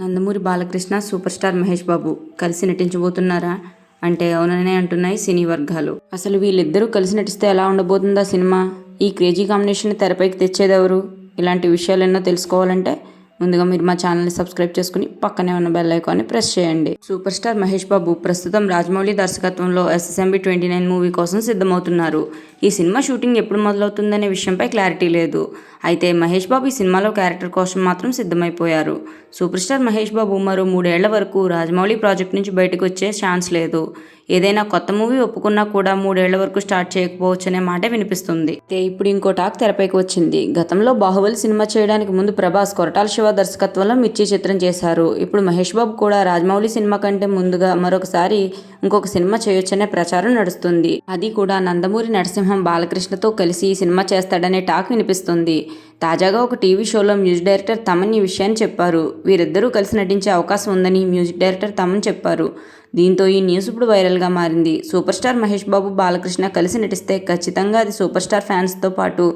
Nandamuri Balakrishna super star Mahesh Babu కలిసి నటించబోతున్నారా? అంటే అవుననే అంటున్నాయి సినీ వర్గాలు. అసలు వీళ్ళిద్దరూ కలిసి నటిస్తే ఎలా ఉండబోతుందా సినిమా? ఈ క్రేజీ కాంబినేషన్ తెరపైకి తెచ్చేదెవరు? ఇలాంటి విషయాలు ఎన్నో తెలుసుకోవాలంటే ముందుగా మీరు మా ఛానల్ని సబ్స్క్రైబ్ చేసుకుని పక్కనే ఉన్న బెల్ ఐకాన్ని ప్రెస్ చేయండి. సూపర్ స్టార్ మహేష్ బాబు ప్రస్తుతం రాజమౌళి దర్శకత్వంలో ఎస్ఎస్ఎంబి ట్వంటీ నైన్ మూవీ కోసం సిద్ధమవుతున్నారు. ఈ సినిమా షూటింగ్ ఎప్పుడు మొదలవుతుందనే విషయంపై క్లారిటీ లేదు. అయితే మహేష్ బాబు ఈ సినిమాలో క్యారెక్టర్ కోసం మాత్రం సిద్ధమైపోయారు. సూపర్ స్టార్ మహేష్ బాబు మరో మూడేళ్ళ వరకు రాజమౌళి ప్రాజెక్ట్ నుంచి బయటకు వచ్చే ఛాన్స్ లేదు. ఏదైనా కొత్త మూవీ ఒప్పుకున్నా కూడా మూడేళ్ళ వరకు స్టార్ట్ చేయకపోవచ్చు అనే మాట వినిపిస్తుంది. అయితే ఇప్పుడు ఇంకో టాక్ తెరపైకి వచ్చింది. గతంలో బాహుబలి సినిమా చేయడానికి ముందు ప్రభాస్ కొరటాల శివ దర్శకత్వంలో మిర్చి చిత్రం చేశారు. ఇప్పుడు మహేష్ బాబు కూడా రాజమౌళి సినిమా కంటే ముందుగా మరొకసారి ఇంకొక సినిమా చేయొచ్చనే ప్రచారం నడుస్తుంది. అది కూడా నందమూరి నరసింహం బాలకృష్ణతో కలిసి ఈ సినిమా చేస్తాడనే టాక్ వినిపిస్తుంది. తాజాగా ఒక టీవీ షోలో మ్యూజిక్ డైరెక్టర్ తమన్ ఈ విషయాన్ని చెప్పారు. వీరిద్దరూ కలిసి నటించే అవకాశం ఉందని మ్యూజిక్ డైరెక్టర్ తమన్ చెప్పారు. దీంతో ఈ న్యూస్ ఇప్పుడు వైరల్గా మారింది. సూపర్ స్టార్ మహేష్ బాబు బాలకృష్ణ కలిసి నటిస్తే ఖచ్చితంగా అది సూపర్ స్టార్ ఫ్యాన్స్తో పాటు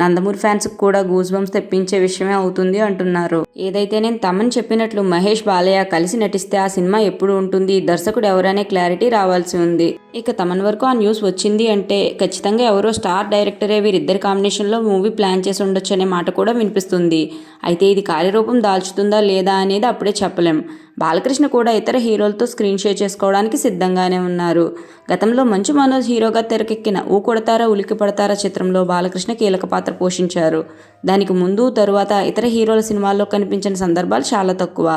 నందమూరి ఫ్యాన్స్కి కూడా గూస్ బంప్స్ తెప్పించే విషయమే అవుతుంది అంటున్నారు. ఏదైతే నేను తమని చెప్పినట్లు మహేష్ బాలయ్య కలిసి నటిస్తే ఆ సినిమా ఎప్పుడు ఉంటుంది దర్శకుడు ఎవరనే క్లారిటీ రావాల్సి ఉంది. ఇక తమన్ వరకు ఆ న్యూస్ వచ్చింది అంటే ఖచ్చితంగా ఎవరో స్టార్ డైరెక్టరే వీరిద్దరి కాంబినేషన్లో మూవీ ప్లాన్ చేసి ఉండొచ్చు మాట కూడా వినిపిస్తుంది. అయితే ఇది కార్యరూపం దాల్చుతుందా లేదా అనేది అప్పుడే చెప్పలేం. బాలకృష్ణ కూడా ఇతర హీరోలతో స్క్రీన్ షేర్ చేసుకోవడానికి సిద్ధంగానే ఉన్నారు. గతంలో మంచు మనోజ్ హీరోగా తెరకెక్కిన ఊ కొడతారా ఉలికి పడతారా చిత్రంలో బాలకృష్ణ కీలక పాత్ర పోషించారు. దానికి ముందు తరువాత ఇతర హీరోల సినిమాల్లో కనిపించిన సందర్భాలు చాలా తక్కువ.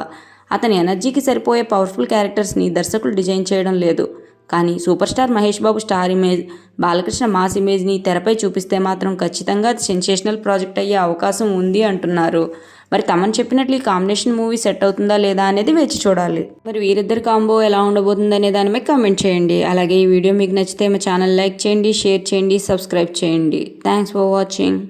అతని ఎనర్జీకి సరిపోయే పవర్ఫుల్ క్యారెక్టర్స్ని దర్శకులు డిజైన్ చేయడం లేదు. కానీ super star Mahesh Babu star image Balakrishna mass ఇమేజ్ని తెరపై చూపిస్తే మాత్రం ఖచ్చితంగా సెన్సేషనల్ ప్రాజెక్ట్ అయ్యే అవకాశం ఉంది అంటున్నారు. మరి తమను చెప్పినట్లు ఈ కాంబినేషన్ మూవీ సెట్ అవుతుందా లేదా అనేది వేచి చూడాలి. మరి వీరిద్దరి కాంబో ఎలా ఉండబోతుంది అనే మీద కామెంట్ చేయండి. అలాగే ఈ వీడియో మీకు నచ్చితే మా ఛానల్ లైక్ చేయండి షేర్ చేయండి సబ్స్క్రైబ్ చేయండి. Thanks for watching.